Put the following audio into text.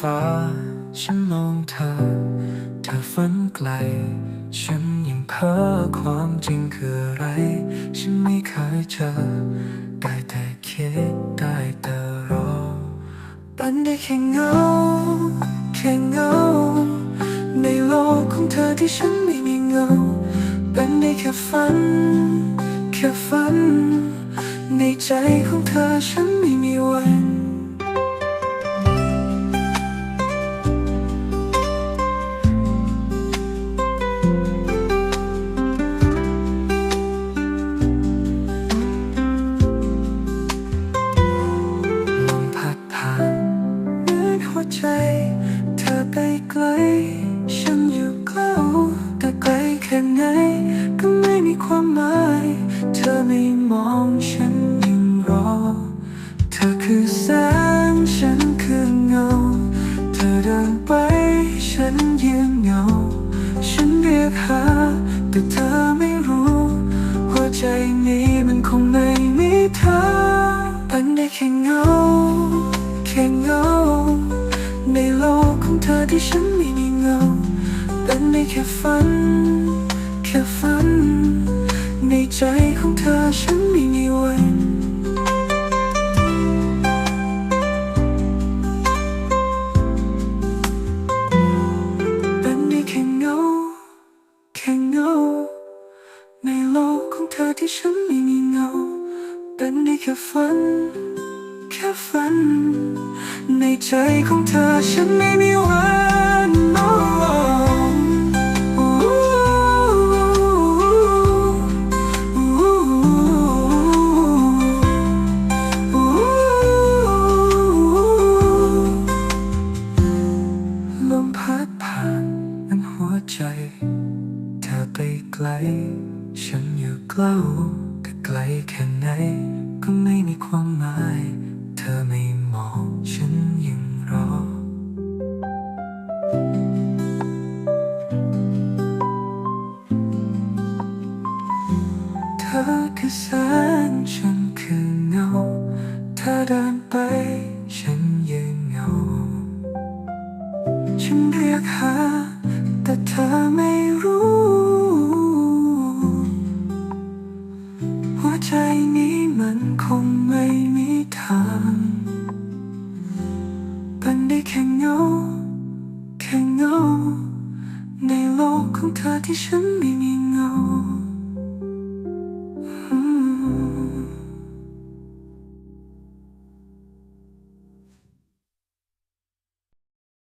ฉันมองเธอ เธอฝันไกล ฉันยังเพ้อความจริงคืออะไร ฉันไม่เคยเจอ ได้แต่คิดได้แต่รอเป็นได้แค่เงา แค่เงา ในโลกของเธอที่ฉันไม่มีเงา เป็นได้แค่ฝัน แค่ฝัน ในใจของเธอฉันไม่มีวัน ใจ เธอไปไกล ฉันอยู่ใกล้แต่ไกลแค่ไหนก็ไม่มีความหมาย เธอไม่มองฉันยังรอ เธอคือแสงฉันคือเงา เธอเดินไปฉันยืนเงา ฉันเรียกหาแต่เธอไม่รู้ หัวใจนี้มันคงไม่มีเธอเป็นได้แค่เงาแค่เงา ธอที่ฉันไม่มีเงา เป็นได้แค่ฝัน แค่ฝัน ในใจของเธอฉันไม่มีวันเป็นได้แค่เงา แค่เงา ในโลกของเธอที่ฉันไม่มีเงา เป็นได้แค่ฝัน แค่ฝัน ในใจของเธอฉันไม่มีวัน oh. Ooh. ลมพัดผ่านนั้นหัวใจ เธอไปไกล ฉันอยู่ใกล้แต่ไกลแค่ไหน ก็ไม่มีความหมาย เธอไม่ คือแสงฉันคือเงา เธอเดินไปฉันยืนเงา ฉันเรียกหา แต่เธอไม่รู้ หัวใจนี้มันคงไม่มีทางเป็นได้แค่เงา แค่เงา ในโลกของเธอที่ฉันไม่มีเงา